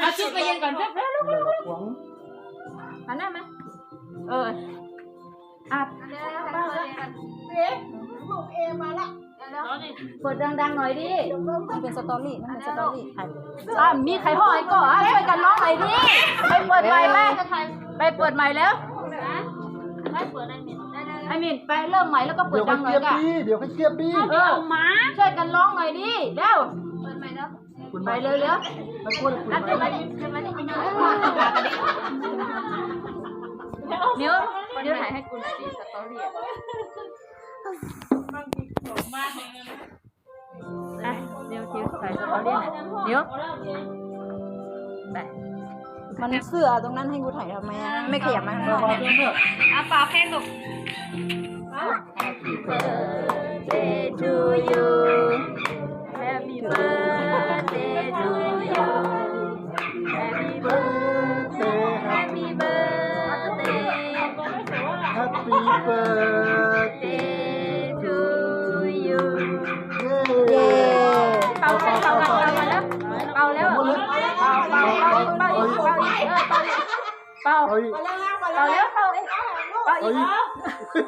เอาชุดไปเย็นก่อนเร็วเร็วเลยหรอกหวงหันหน้ามาเอออะเอ๊ะลูกเอมาละเปิดดังๆหน่อยดิ มันเป็นสตอรี่ มันเป็นสตอรี่ถ่ายอะมีใครห้อยก่อนช่วยกันร้องหน่อยดิ ไปเปิดใหม่ไหมไปเปิดใหม่แล้วไอ้มินไปเริ่มใหม่แล้วก็เปิเดี๋ดยวดัให้งหน่อเกียยบกันดีเดี๋ยวให้เกียบดีเออมาช่วยกันร้องหน่อยดิ เร็วคุณไปมาเร็วเร็วไม่ควรคุยนัดไหมขึ้นมาดิขึ้นมาดินิ้วถ่ายให้กูหน่อยดิสตอรี่อะอะนิ้วนิ้วถ่ายสตอรี่หน่อยนิ้วไปมันเสื้อตรงนั้นให้กูถ่ายทำไมอะไม่ขยับมาข้างนอกเพื่อเอนอะเป่าเพลงลูก Birthday to you แฮปปี้เบิร์ด Day to you เย้เย้เป่าเป่าเป่าเป่ามาแล้วเป่าแล้วเป่าเป่าเป่าเป่าอีกเป่าอีกเป่าอีกเออเป่าเฮ้ยเป่าแล้วเป่าอีกเป่าอีก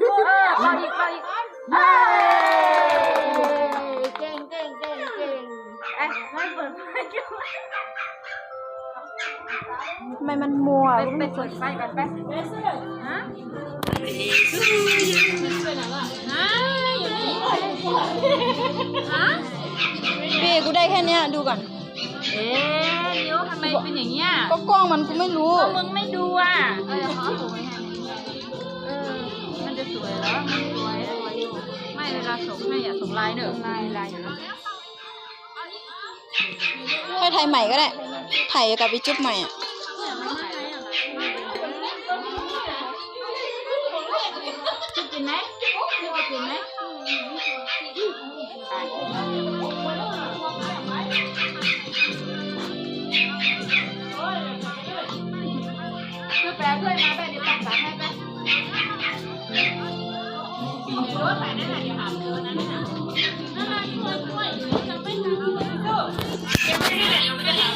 เออเป่าอีกเป่าอีกเอ้เก่งเก่งเก่งเก่งไอ้ไม่เปิดไฟกัน ทำไมมันมัวไปไปเปิดไฟก่อนไปฮะฮะอยู่นี่ฮะพี่กูได้แค่เนี้ยดูก่อน เอ๊ะนิ้วทำไมเป็นอย่างเงี้ยก็กล้องมันกูไม่รู้ ก็มึงไม่ดูอะเออขอสวยเออ มันจะสวยเหรอมันสวยสวยอยู่ไม่เวลาส่งให้อย่าส่งไลน์เนอะไลน์ไลน์อยู่นะให้ถ่ายใหม่ก็ได้ ถ่ายกับไปจุ๊บใหม่อะจะกินไหมจะกินไหมคือแปลด้วยนะแปลเดี๋ยวตัดสายให้แปลนอกขานอกไปเอเลย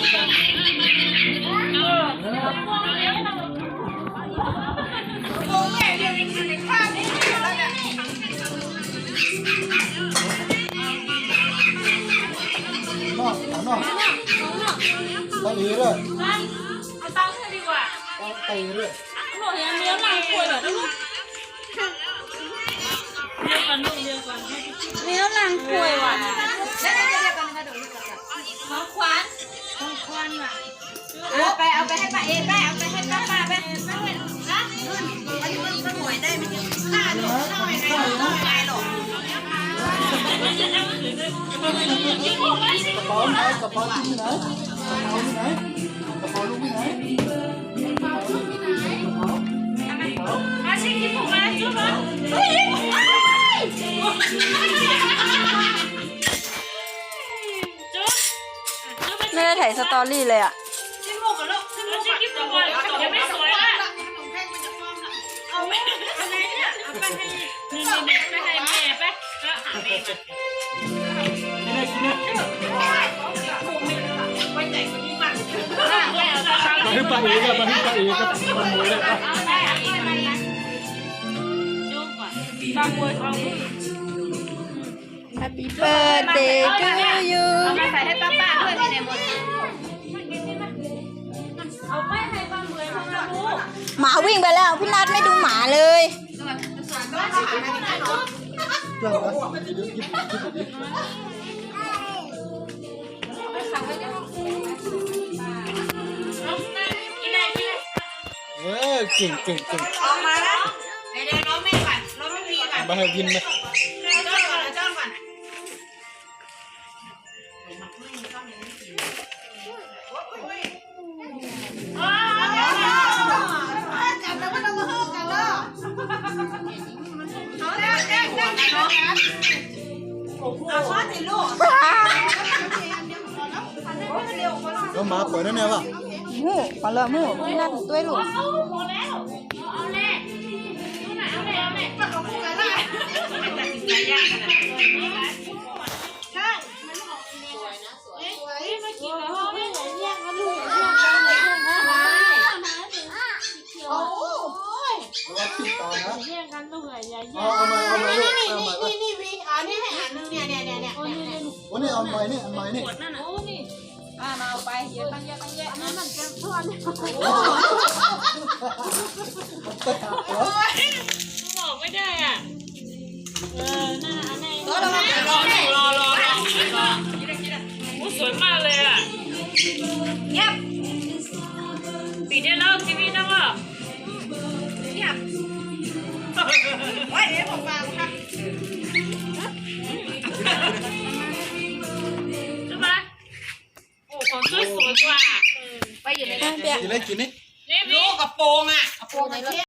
เอาตังค์ให้ดีกว่าไปเอเลยหนูยังเลี้ยงนางป่วยเหรอลูกเลี้ยงกันลูกเลี้ยงกันเลี้ยวนางป่วยว่ะของขวัญของขวัญอะ เอาไปเอาไปให้ป้าเอ็นไปเอาไปให้ป้าป้าไปป้าเอ็นนะมันมันมันหวยได้ไหมห้าหนูหน่อยไหนหน่อยไหนหรอกกระเป๋าไหนกระเป๋าที่ไหนกระเป๋าที่ไหนกระเป๋าลูกที่ไหนมาชิคกี้พายจุ๊บมาไม่ได้ถ่ายสตอรี่เลยอะ กี้พายยังไม่สวยอะเอาไปอะไรเนี่ยเอาไปให้นี่นี่ไปให้แม่ไปก็หาแม่มากินเลยกินเลยไว้ใจคนที่มันไม่เอาตังค์มาให้ไปเอกับมาให้ไปเอกับมันมวยเลยอะเอาได้อีกมันนะจุ๊บก่อนบางคนเอา Happy birthday to you เอามาใส่ให้ป้าป้าด้วยที่ไหนหมดเอาไป มาวิ่งไปแล้ว พี่นัทไม่ดูหมาเลยเครื่องนะยิบยิบยิบยิบเออเก่งเก่งเก่งออกมาแล้วเดี๋ยวน้องแม่ก่อนน้องไม่มีก่อนมาให้กินไหม กแล้วหมาปล่อยนั่นแน่ป่ะหูปลาละหูพี่นัทตัวลูกเอาพอแล้วเอาแน่เอาไหนเอาไหนเอาไหนเอาคู่กันได้ตัดสินใจยากขนาดนี้ใช่มันออกสวยนะสวยเมื่อกี้เราไม่ไหนเรียกว่าลูกเรียกว่า เอาเอาใหม่เอาใหม่ลูกนี่เอาใหม่นี่นี่วีอันนี้ให้อันนึงเนี่ยเนี่ยเนี่ยเนี่ยวันนี้เอาใหม่นี่อันใหม่นี่ขวดนั่นน่ะโอ้นี่อ่ามาเอาไปเยอะตั้งเยอะตั้งเยอะอันนั้นมันจะทอดไปหาเหรอบอกไม่ได้อะเออน่าอันไหนรอรอรอรอรอรอรอโอ้สวยมากเลยอะเงียบปิดได้แล้วทีวีนะวะเงียบ โอ้ยเอ๊ะผมฟังค่ะใช่ปะโอ้ของสวยสวยกว่าไปอยู่ในเปียกกินเลยกินนี่นี่มีลูกกระโปรงอะ กระโปรงในรถ